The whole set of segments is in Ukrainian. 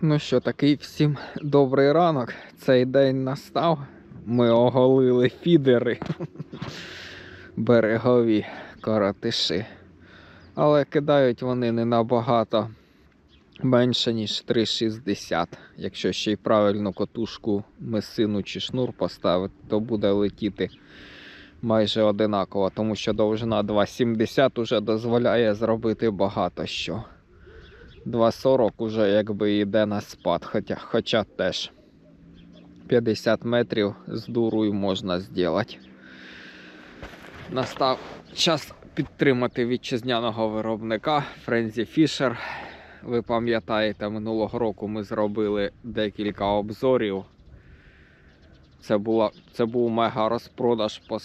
Ну що, такий всім добрий ранок. Цей день настав. Ми оголили фідери. Берегові коротиші. Але кидають вони не набагато менше, ніж 3,60. Якщо ще й правильну котушку месину чи шнур поставити, то буде летіти майже одинаково, тому що довжина 2,70 уже дозволяє зробити багато що. 2,40 уже якби йде на спад, хоча, хоча теж 50 метрів з дурою можна зробити. Настав час підтримати вітчизняного виробника Френзі Фішер. Ви пам'ятаєте, минулого року ми зробили декілька обзорів. Це, була, це був мега розпродаж по,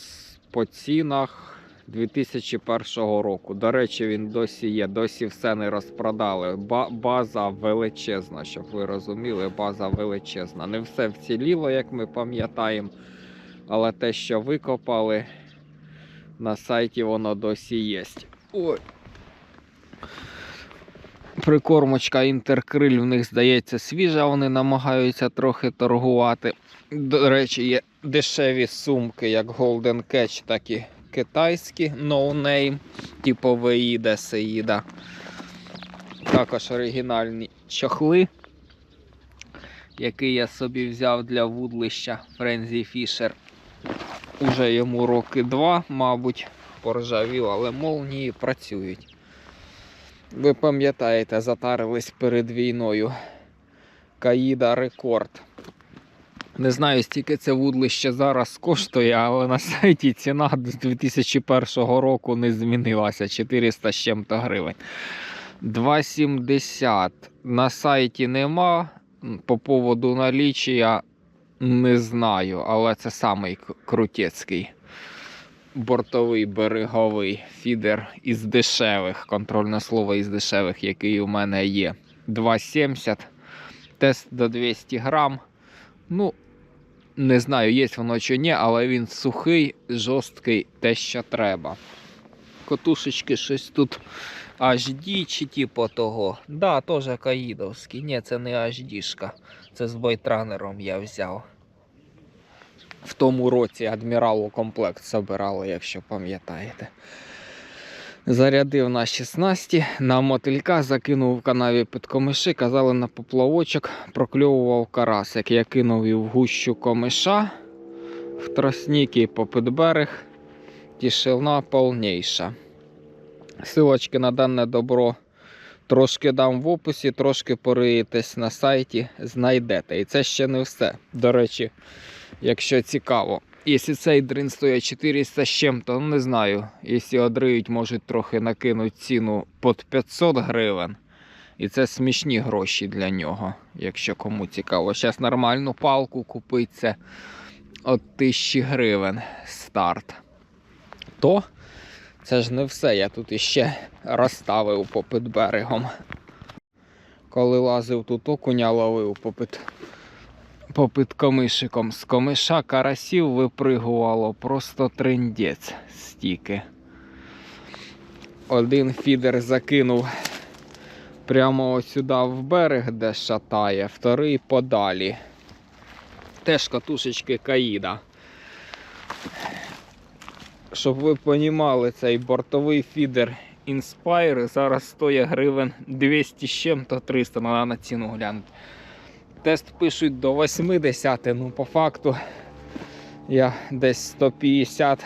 по цінах 2001 року. До речі, він досі є, досі все не розпродали. Ба- база величезна, щоб ви розуміли, база величезна. Не все вціліло, як ми пам'ятаємо, але те, що викопали, на сайті воно досі є. Ой. Прикормочка інтеркриль в них здається свіжа, вони намагаються трохи торгувати. До речі, є дешеві сумки, як Golden Catch, так і китайські no name, типу Веїда, Сеїда. Також оригінальні чохли, які я собі взяв для вудлища Френзі Фішер. Уже йому роки два, мабуть, поржавів, але молнії працюють. Ви пам'ятаєте, затарились перед війною. Каїда рекорд. Не знаю, стільки це вудлище зараз коштує, але на сайті ціна з 2001 року не змінилася 400 з чим-то гривень. 2,70 на сайті нема. По поводу наліччя не знаю, але це самий крутецький бортовий береговий фідер із дешевих, контрольне слово із дешевих, який у мене є. 2,70. Тест до 200 грам. Ну, не знаю, є воно чи ні, але він сухий, жорсткий, те, що треба. Котушечки щось тут HD чи типу того. Да, теж каїдовський. Ні, це не HD-шка. Це з бойтранером я взяв. В тому році адміралу комплект собирали, якщо пам'ятаєте. Зарядив на 16, на мотилька закинув в канаві під комиші, казали на поплавочок, прокльовував карасик. Я кинув і в гущу комиша в тросніки попід берег. Тішина повніша. Силочки на дане добро трошки дам в описі, трошки пориєтесь на сайті, знайдете. І це ще не все. До речі, якщо цікаво. Якщо цей дрин стоїть 400 з чим-то, ну не знаю. Якщо одриють, можуть трохи накинути ціну під 500 гривень. І це смішні гроші для нього, якщо кому цікаво. Зараз нормальну палку купити це от 1000 гривень старт. То це ж не все. Я тут іще розставив попід берегом. Коли лазив тут окуня ловив попід попід комишиком. З комиша карасів випригувало просто трендець стільки. Один фідер закинув прямо сюди в берег, де шатає, вторий подалі. Теж катушечки Каїда. Щоб ви понімали, цей бортовий фідер Inspire зараз стоїть гривень 200 з чим-то 300, треба на ціну глянути. Тест пишуть до 80, ну по факту я десь 150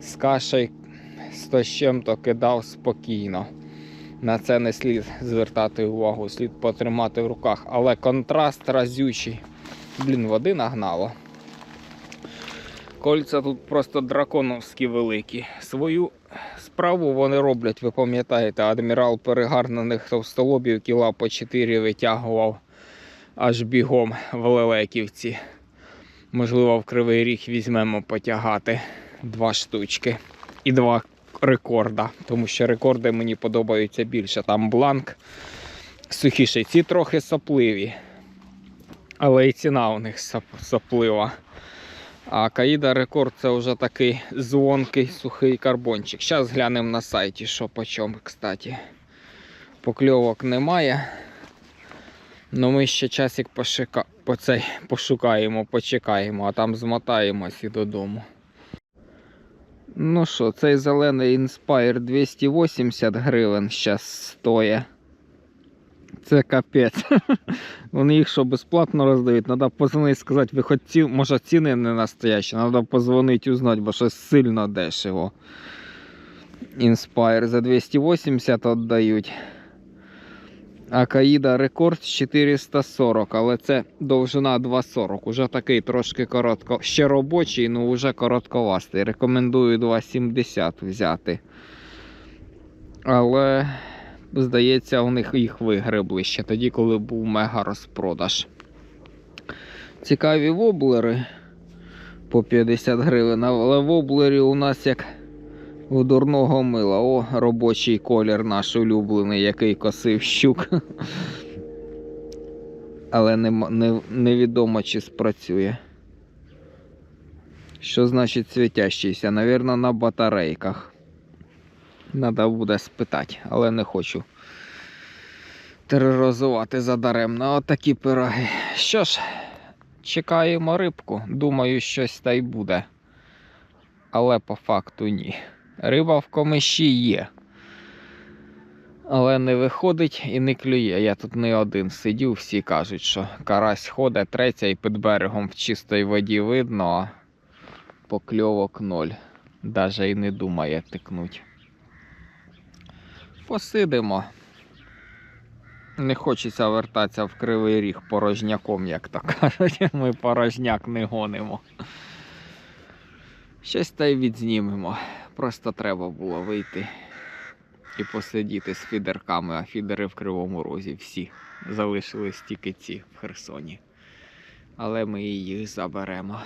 з кашей 100 з чим-то кидав спокійно. На це не слід звертати увагу, слід потримати в руках. Але контраст разючий. Блін, води нагнало. Кольця тут просто драконовські великі. Свою справу вони роблять, ви пам'ятаєте, адмірал перегар на них товстолобів кіла по 4 витягував аж бігом в Лелеківці. Можливо, в Кривий Ріг візьмемо потягати два штучки і два рекорда. Тому що рекорди мені подобаються більше. Там бланк сухіший. Ці трохи сопливі. Але і ціна у них соплива. А Каїда рекорд це вже такий звонкий сухий карбончик. Зараз глянемо на сайті, що по чому, кстати. Покльовок немає. Ну ми ще часик пошика... по цей... пошукаємо, почекаємо, а там змотаємось і додому. Ну що, цей зелений Inspire 280 гривень зараз стоїть. Це капець. Вони їх що безплатно роздають. Треба позвонити сказати, ви хоч ці... може ціни не настоящі, треба позвонити узнати, бо щось сильно дешево. Inspire за 280 віддають. А Каїда рекорд 440, але це довжина 240. Уже такий трошки коротко. Ще робочий, ну вже коротковастий. Рекомендую 270 взяти. Але, здається, у них їх вигребли ще тоді, коли був мега розпродаж. Цікаві воблери по 50 гривень, але воблері у нас як у дурного мила. О, робочий колір наш улюблений, який косив щук. Але не, не, невідомо, чи спрацює. Що значить світящийся? Навірно, на батарейках. Надо буде спитати, але не хочу тероризувати задаремно. Отакі пироги. Що ж, чекаємо рибку. Думаю, щось та й буде. Але по факту ні. Риба в комиші є. Але не виходить і не клює. Я тут не один сидів, всі кажуть, що карась ходить, третя і під берегом в чистій воді видно, а покльовок ноль. Даже і не думає тикнуть. Посидимо. Не хочеться вертатися в кривий ріг порожняком, як то кажуть. Ми порожняк не гонимо. Щось та й відзнімемо. Просто треба було вийти і посидіти з фідерками, а фідери в Кривому Розі всі. Залишились тільки ці в Херсоні. Але ми їх заберемо.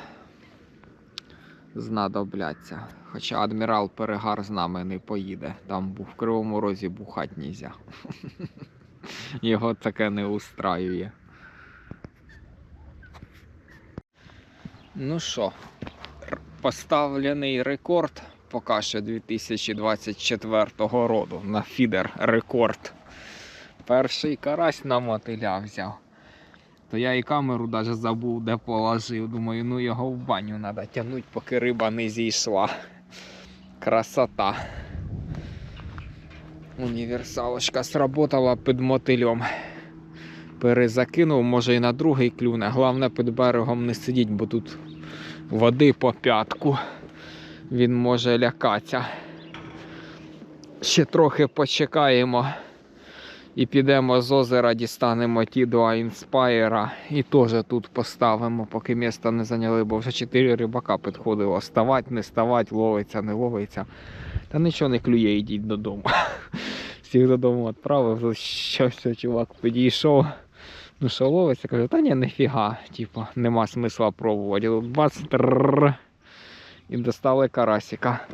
Знадобляться. Хоча адмірал Перегар з нами не поїде. Там в Кривому Розі бухать нельзя. Його таке не устраює. Ну що, поставлений рекорд поки що 2024 року на фідер рекорд. Перший карась на мотиля взяв. То я і камеру навіть забув, де положив. Думаю, ну його в баню треба тягнути, поки риба не зійшла. Красота. Універсалочка сработала під мотилем. Перезакинув, може і на другий клюне. Головне під берегом не сидіть, бо тут води по п'ятку. Він може лякатися. Ще трохи почекаємо і підемо з озера, дістанемо ті два інспайра і теж тут поставимо, поки місто не зайняли, бо вже чотири рибака підходило. Ставать, не ставать, ловиться, не ловиться. Та нічого не клює, йдіть додому. Всіх додому відправив, що чувак підійшов. Ну що ловиться, каже, та ні, ніфіга, типу, нема смисла пробувати. Бац, трррр, і достали карасика.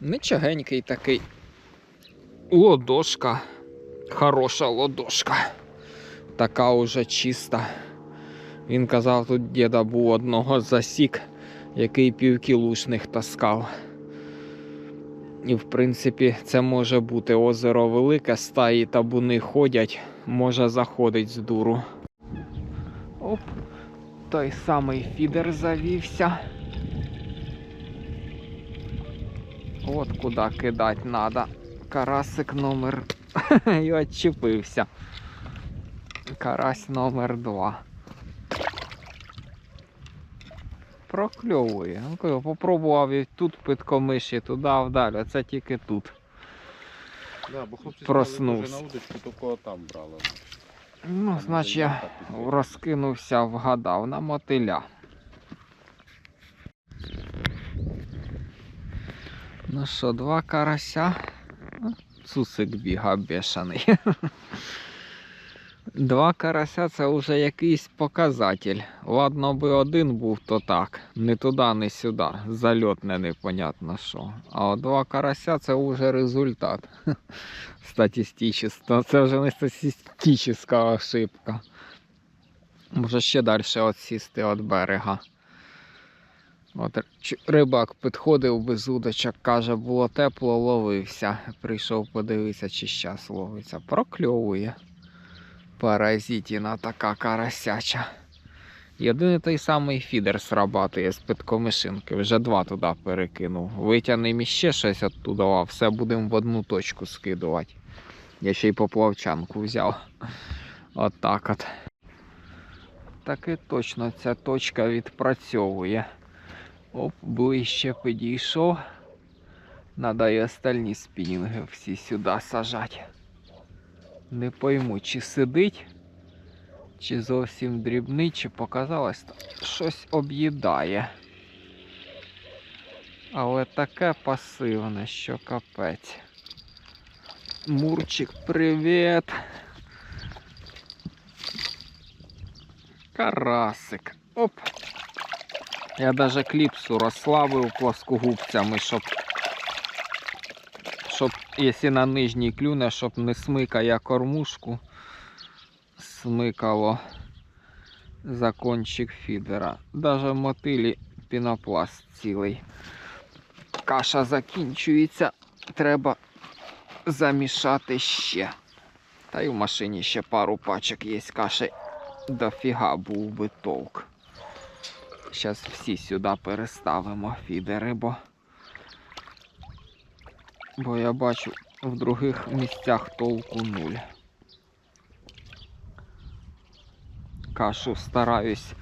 Нічогенький такий. Лодошка. Хороша лодошка. Така уже чиста. Він казав, тут діда був одного засік, який півкілушних таскав. І в принципі це може бути озеро велике, стаї табуни ходять, може заходить з дуру. Оп, той самий фідер завівся. От куди кидати треба. Карасик номер. І відчепився. Карась номер два. Прокльовує. Ну, попробував і тут під комиші, туди вдалі, це тільки тут. Да, бо хлопці Проснувся. на удочку, тільки там брали. Ну, значить, я розкинувся, вгадав на мотиля. Ну що, два карася. Цусик біга бешений. Два карася це вже якийсь показатель. Ладно би один був, то так. Не туди, не сюди. Зальотне непонятно що. А два карася це вже результат. Статистично. Це вже не статистична ошибка. Може ще далі відсісти від берега. От рибак підходив без удочок, каже, було тепло, ловився. Прийшов подивитися, чи щас ловиться. Прокльовує. Паразитіна така карасяча. Єдиний той самий фідер срабатує з підкомишинки. Вже два туди перекинув. Витягнемо іще щось оттуда, а все будемо в одну точку скидувати. Я ще й поплавчанку взяв. Отак от. Таки точно ця точка відпрацьовує. Оп, ближче підійшов. Надо і остальні спінінги всі сюди сажати. Не пойму, чи сидить, чи зовсім дрібний, чи показалось, щось об'їдає. Але таке пасивне, що капець. Мурчик, привіт. Карасик. Оп. Я даже кліпсу розслабив плоскогубцями, щоб, щоб, якщо на нижній клюне, щоб не смикає кормушку, смикало за кончик фідера. Даже в мотилі пінопласт цілий. Каша закінчується, треба замішати ще. Та й в машині ще пару пачок є каші. Дофіга був би толк. Зараз всі сюди переставимо фідери, бо, бо я бачу в других місцях толку нуль. Кашу стараюсь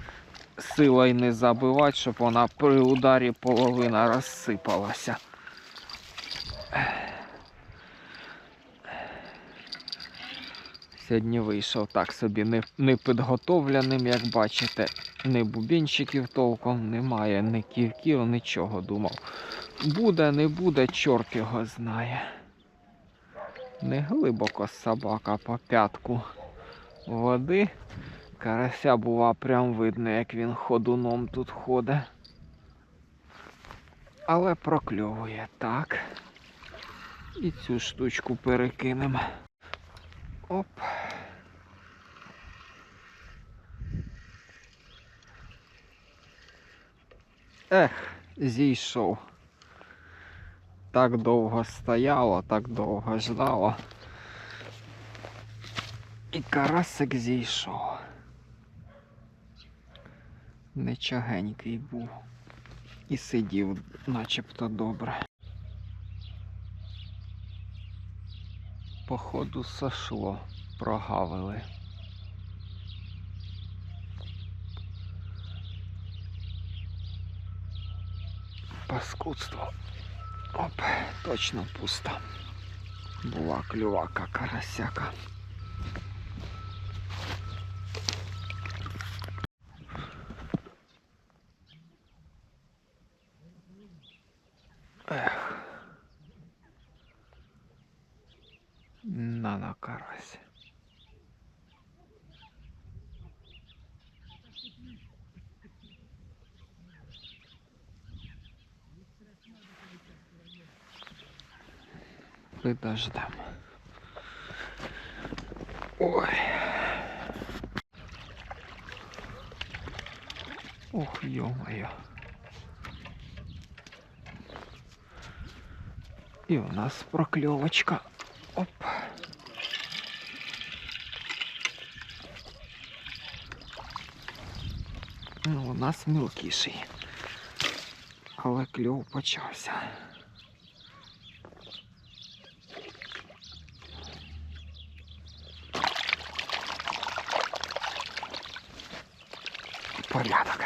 силою не забивати, щоб вона при ударі половина розсипалася. Сьогодні вийшов так собі не, не як бачите, ні бубінчиків толком немає, ні ківків, нічого думав. Буде, не буде, чорт його знає. Не глибоко собака по п'ятку води. Карася бува прям видно, як він ходуном тут ходить. Але прокльовує так. І цю штучку перекинемо. Оп. Ех, зійшов. Так довго стояло, так довго ждало. І карасик зійшов. Нечагенький був. І сидів начебто добре. Походу сошло, прогавили. Паскудство. Оп, точно пусто. Була клювака карасяка. Подождем. Ой. Ох, ё-моё. І у нас прокльовочка. Оп. Ну, у нас мілкіший. Але кльов почався. Порядок.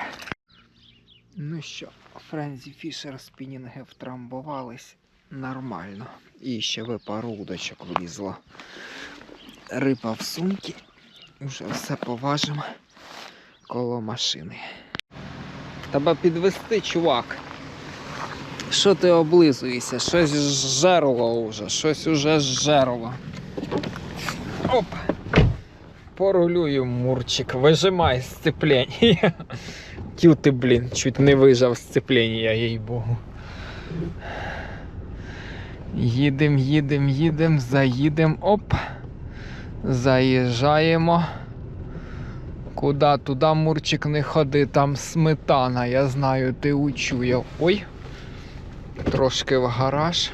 Ну що, Френзі Фішер спінінги втрамбувались нормально. І ще ви пару удочок влізло. Риба в сумки. Уже все поважимо коло машини. Тебе підвести, чувак. Що ти облизуєшся? Щось жерло уже, щось уже жерло. Оп! Порулюю, Мурчик, вижимай сцеплення. Тю ти, блін, чуть не вижав сцеплення, їй богу. Їдем, їдем, їдем, заїдем, оп. Заїжджаємо. Куда туди Мурчик не ходи, там сметана, я знаю, ти учуяв. Ой. Трошки в гараж,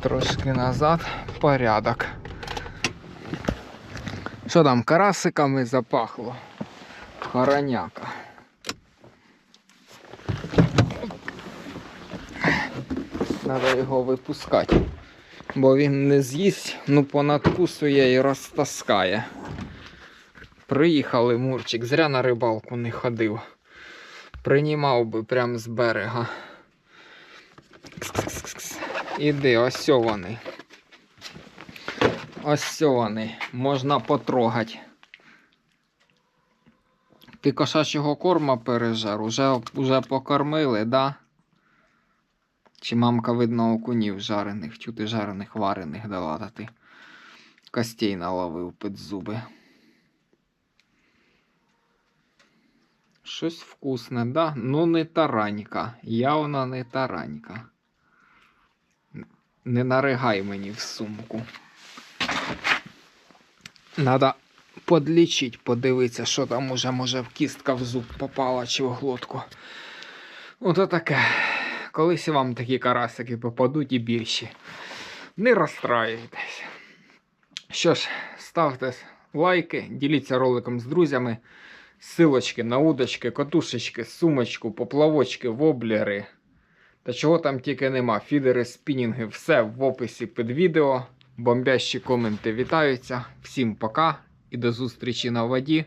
трошки назад, порядок. Що там, карасиками запахло? Хороняка. Треба його випускати. Бо він не з'їсть, ну понадкусує і розтаскає. Приїхали Мурчик, зря на рибалку не ходив. Принімав би прямо з берега. Іди, ось вони. Ось вони. Можна потрогати. Ти кошачого корма пережар, уже, уже покормили, да? Чи мамка, видно, окунів жарених, чути жарених варених дала, та ти костей наловив під зуби. Щось вкусне, да? Ну не таранька. Явно не таранька. Не наригай мені в сумку. Надо подлічить, подивитися, що там уже, може, в кістка в зуб попала чи в глотку. Ото таке. Колись вам такі карасики попадуть і більші. Не розстраюйтесь. Що ж, ставте лайки, діліться роликом з друзями. Силочки на удочки, катушечки, сумочку, поплавочки, воблери. Та чого там тільки нема. Фідери, спінінги, все в описі під відео. Бомбящі коменти вітаються. Всім пока і до зустрічі на воді.